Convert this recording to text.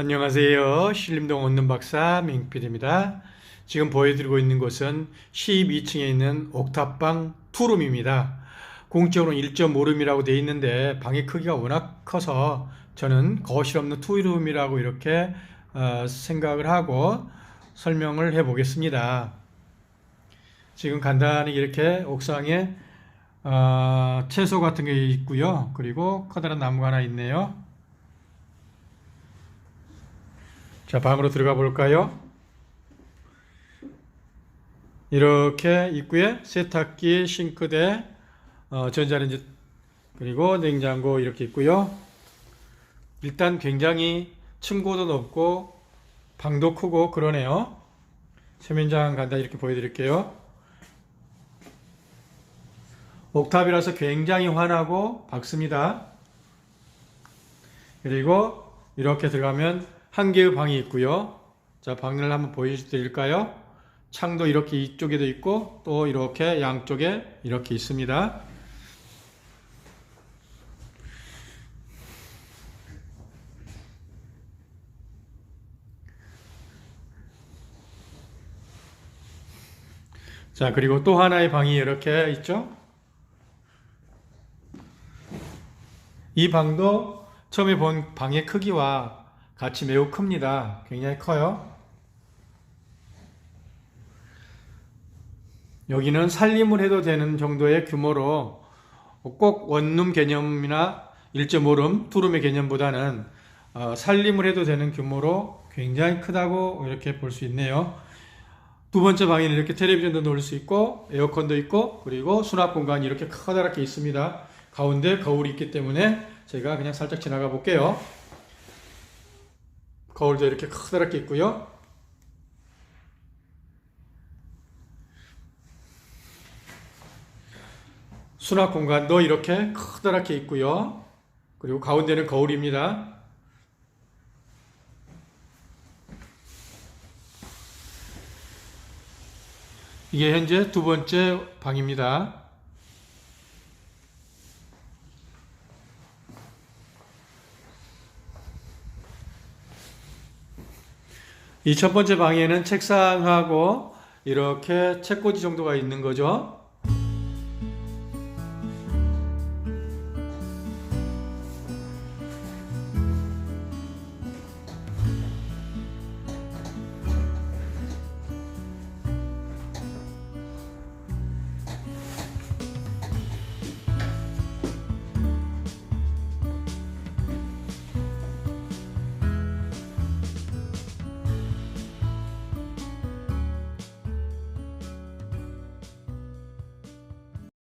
안녕하세요. 신림동 얻는 박사 민PD입니다. 지금 보여드리고 있는 곳은 12층에 있는 옥탑방 투룸입니다. 공적으로 1.5룸이라고 되어 있는데 방의 크기가 워낙 커서 저는 거실 없는 투룸이라고 이렇게 어, 생각을 하고 설명을 해 보겠습니다. 지금 간단히 이렇게 옥상에 어, 채소 같은 게 있고요. 그리고 커다란 나무가 하나 있네요. 자, 방으로 들어가 볼까요? 이렇게 입구에 세탁기, 싱크대, 어, 전자레인지, 그리고 냉장고 이렇게 있고요. 일단 굉장히 층고도 높고 방도 크고 그러네요. 세면장 간단히 이렇게 보여드릴게요. 옥탑이라서 굉장히 환하고 밝습니다. 그리고 이렇게 들어가면 한 개의 방이 있고요. 자, 방을 한번 보여드릴까요? 창도 이렇게 이쪽에도 있고 또 이렇게 양쪽에 이렇게 있습니다. 자, 그리고 또 하나의 방이 이렇게 있죠? 이 방도 처음에 본 방의 크기와 같이 매우 큽니다. 굉장히 커요. 여기는 살림을 해도 되는 정도의 규모로 꼭 원룸 개념이나 1.5룸, 투룸의 개념보다는 어, 살림을 해도 되는 규모로 굉장히 크다고 이렇게 볼 수 있네요. 두 번째 방에는 이렇게 텔레비전도 놓을 수 있고 에어컨도 있고 그리고 수납 공간이 이렇게 커다랗게 있습니다. 가운데 거울이 있기 때문에 제가 그냥 살짝 지나가 볼게요. 거울도 이렇게 커다랗게 있고요. 수납 공간도 이렇게 커다랗게 있고요. 그리고 가운데는 거울입니다. 이게 현재 두 번째 방입니다. 이 첫 번째 방에는 책상하고 이렇게 책꽂이 정도가 있는 거죠.